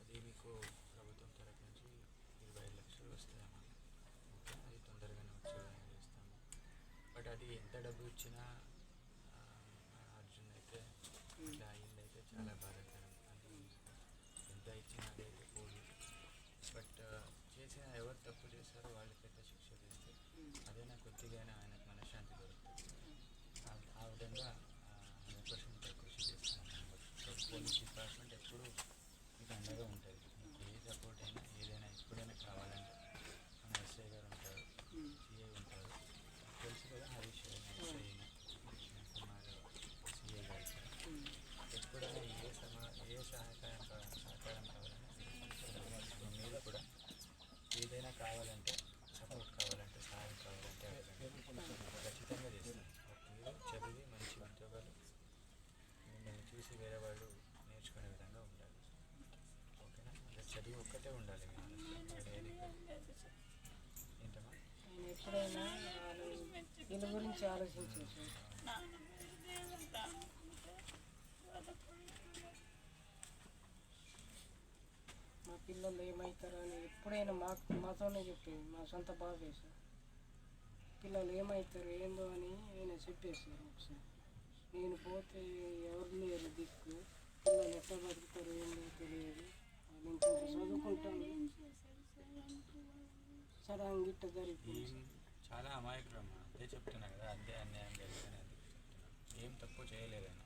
అది మీకు ప్రభుత్వం తరఫు నుంచి ఇరవై ఐదు లక్షలు వస్తాయమ్మా అది తొందరగానే చేస్తాము బట్ అది ఎంత డబ్బు ఇచ్చినా అర్జున్ అయితే ఇట్లా అయిందైతే చాలా బాధాకరం. అది ఎంత ఇచ్చినా అదైతే పోదు. బట్ చేసిన ఎవరు తప్పు చేస్తారో వాళ్ళకి పెద్ద శిక్ష వేస్తే అదైనా కొద్దిగానే ఆయనకు మనశ్శాంతి దొరుకుతుంది. ఆ విధంగా హండ్రెడ్ పర్సెంట్ కృషి చేస్తాను పోలీస్ డిపార్ట్మెంట్ ఎప్పుడు మీకు అండగా ఉంటుంది మీకు ఏ సపోర్ట్ అయినా ఏదైనా ఎప్పుడైనా కావాలంటే మన ఎస్ఐ గారు ఉంటారు సిఐ ఉంటారు తెలుసు కదా హరీష్ ఎస్ఐ అయినా కృష్ణ కుమార్ సిఐ గారు ఎప్పుడైనా ఏ సమా ఏ సహకారం కా- సహకారం కావాలన్నా ఇప్పుడు మీరు కూడా ఏదైనా కావాలంటే సపోర్ట్ కావాలంటే సహాయం కావాలంటే అడగండి. ఖచ్చితంగా చేస్తాను మీరు చదివి మంచి ఉద్యోగాలు మిమ్మల్ని చూసి వేరే వాళ్ళు నేర్చుకునే విధంగా ఉండాలి ఓకేనా అంటే చదువు ఒక్కటే ఉండాలి మీ మనసులో. వేరే ఏది కాదు. ఏంటమ్మా ఆయన ఎప్పుడైనా వీళ్ళ గురించి ఆలోచించు సార్ మా పిల్లలు ఏమవుతారో అని ఎప్పుడైనా మా మాతోనే చెప్పేది మా సొంత బాబే సార్ పిల్లలు ఏమవుతారు ఏందో అని ఆయన చెప్పేసారు ఒకసారి. నేను పోతే ఎవరు లేరు దిక్కు పిల్లలు ఎట్లా బతుకుతారు ఏందో తెలియదు. చాలా అమాయకుడు అమ్మా అదే చెప్తున్నా కదా అదే అన్యాయం జరిగిందని చెప్తున్నా. ఏం తప్పు చేయలేదన్న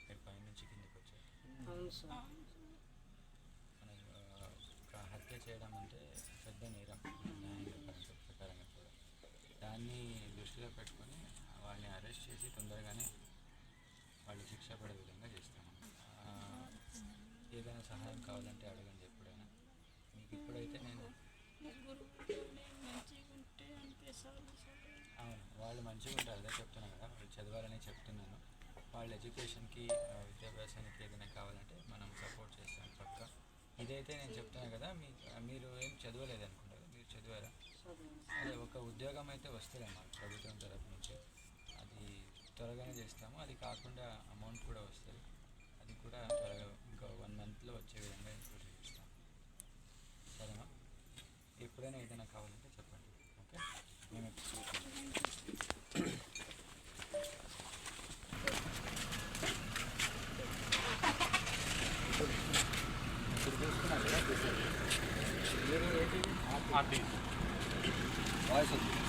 మీరు పైనుంచి కిందకి వచ్చారు. మన ఒక హత్య చేయడం అంటే పెద్ద నేరం. ప్రకారంగా కూడా. దాన్ని దృష్టిలో పెట్టుకొని వాళ్ళని అరెస్ట్ చేసి తొందరగానే వాళ్ళు శిక్ష పడే విధంగా చేస్తాము ఆ, ఏదైనా సహాయం కావాలంటే అడగండి ఎప్పుడైనా మీకు ఇప్పుడైతే నేను అవును వాళ్ళు మంచిగా ఉంటారు అదే చెప్తున్నాను కదా వాళ్ళు చదవాలని చెప్తున్నాను. వాళ్ళ ఎడ్యుకేషన్కి విద్యాభ్యాసానికి ఏదైనా కావాలంటే మనం సపోర్ట్ చేస్తాం పక్క. ఇదైతే నేను చెప్తున్నాను కదా మీ మీరు ఏం చదవలేదు అనుకుంటారు మీరు చదివారా? అదే ఒక ఉద్యోగం అయితే వస్తుందమ్మా ప్రభుత్వం తరపు నుంచి. అది త్వరగానే చేస్తాము అది కాకుండా అమౌంట్ కూడా వస్తుంది. అది కూడా త్వరగా ఇంకా వన్ మంత్లో వచ్చే విధంగా కృషి చేస్తాం సరేమా ఎప్పుడైనా ఏదైనా కావాలంటే చెప్పండి ఓకే మేము ఇప్పుడు చూసుకున్నారు కదా